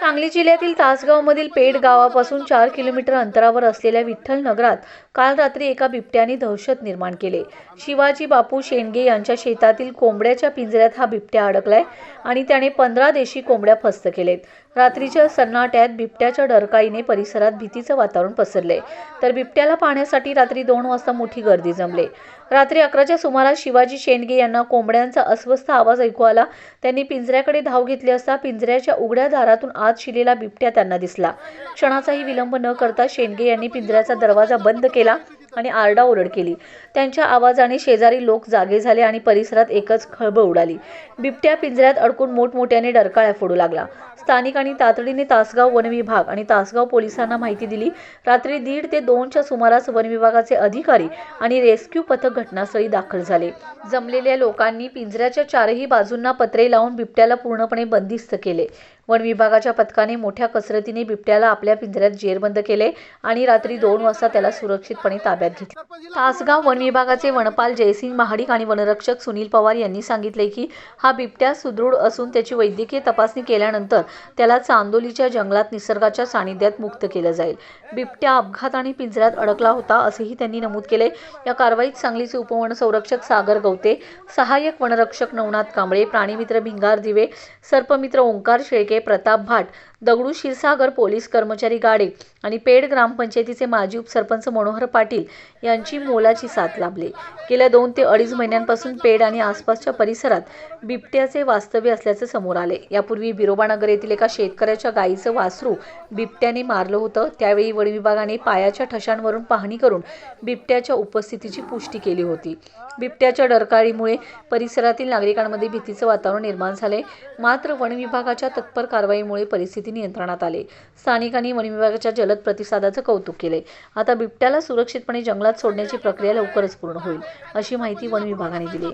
सांगली जिल्ह्यातील तासगावमधील पेड गावापासून चार किलोमीटर अंतरावर असलेल्या विठ्ठल नगरात काल रात्री एका बिबट्याने दहशत निर्माण केले. शिवाजी बापू शेंडगे यांच्या शेतातील कोंबड्याच्या पिंजऱ्यात हा बिबट्या अडकलाय आणि त्याने पंधरा देशी कोंबड्या फस्त केलेत. रात्रीच्या सन्नाट्यात बिबट्याच्या डरकाईने परिसरात भीतीचं वातावरण पसरले. तर बिबट्याला पाहण्यासाठी रात्री दोन वाजता मोठी गर्दी जमले. रात्री अकराच्या सुमारास शिवाजी शेंडगे यांना कोंबड्यांचा अस्वस्थ आवाज ऐकू आला. त्यांनी पिंजऱ्याकडे धाव घेतली असता पिंजऱ्याच्या उघड्या दारातून आत शिलेला बिबट्या त्यांना दिसला. क्षणाचाही विलंब न करता शेंडगे यांनी पिंजऱ्याचा दरवाजा बंद केला. आणि आरडाओरड केली. त्यांच्या आवाजाने शेजारी लोक जागे झाले आणि परिसरात एकच खळबळ उडाली. बिबट्या पिंजऱ्यात अडकून मोठमोठ्याने डरकाळ्या फोडू लागला. स्थानिकांनी तातडीने तासगाव वनविभाग आणि तासगाव पोलिसांना माहिती दिली. रात्री दीड ते दोनच्या सुमारास वनविभागाचे अधिकारी आणि रेस्क्यू पथक घटनास्थळी दाखल झाले. जमलेल्या लोकांनी पिंजऱ्याच्या चारही बाजूंना पत्रे लावून बिबट्याला पूर्णपणे बंदिस्त केले. वन विभागाच्या पथकाने मोठ्या कसरतीने बिबट्याला आपल्या पिंजऱ्यात जेरबंद केले आणि रात्री दोन वाजता त्याला सुरक्षितपणे ताब्यात घेतले. तासगाव वन विभागाचे वनपाल जयसिंग महाडिक आणि वनरक्षक सुनील पवार यांनी सांगितले की हा बिबट्या सुदृढ असून त्याची वैद्यकीय तपासणी केल्यानंतर त्याला चांदोलीच्या जंगलात निसर्गाच्या सानिध्यात मुक्त केलं जाईल. बिबट्या अपघात आणि पिंजऱ्यात अडकला होता असेही त्यांनी नमूद केले. या कारवाईत सांगलीचे उपवन संरक्षक सागर गवते सहाय्यक वनरक्षक नवनाथ कांबळे प्राणीमित्र भिंगार दिवे सर्पमित्र ओंकार शेळके प्रताप भाट दगडू क्षीरसागर पोलीस कर्मचारी गाडे आणि पेड ग्रामपंचायतीचे माजी उपसरपंच मनोहर पाटील यांची मोलाची साथ लाभली. गेल्या दोन ते अडीच महिन्यांपासून पेड आणि आसपासच्या परिसरात बिबट्याचे वास्तव्य असल्याचे समोर आले. यापूर्वी बिरोबानगर येथील एका शेतकऱ्याच्या गायीचं वासरू बिबट्याने मारलं होतं. त्यावेळी वन विभागाने पायाच्या ठशांवरून पाहणी करून बिबट्याच्या उपस्थितीची पुष्टी केली होती. बिबट्याच्या डरकाळीमुळे परिसरातील नागरिकांमध्ये भीतीचं वातावरण निर्माण झाले. मात्र वन विभागाच्या तत्पर कारवाईमुळे परिस्थिती नियंत्रणात आले. स्थानिकांनी वनविभागाच्या जलद प्रतिसादाचं कौतुक केले आता बिबट्याला सुरक्षितपणे जंगलात सोडण्याची प्रक्रिया लवकरच पूर्ण होईल अशी माहिती वनविभागाने दिली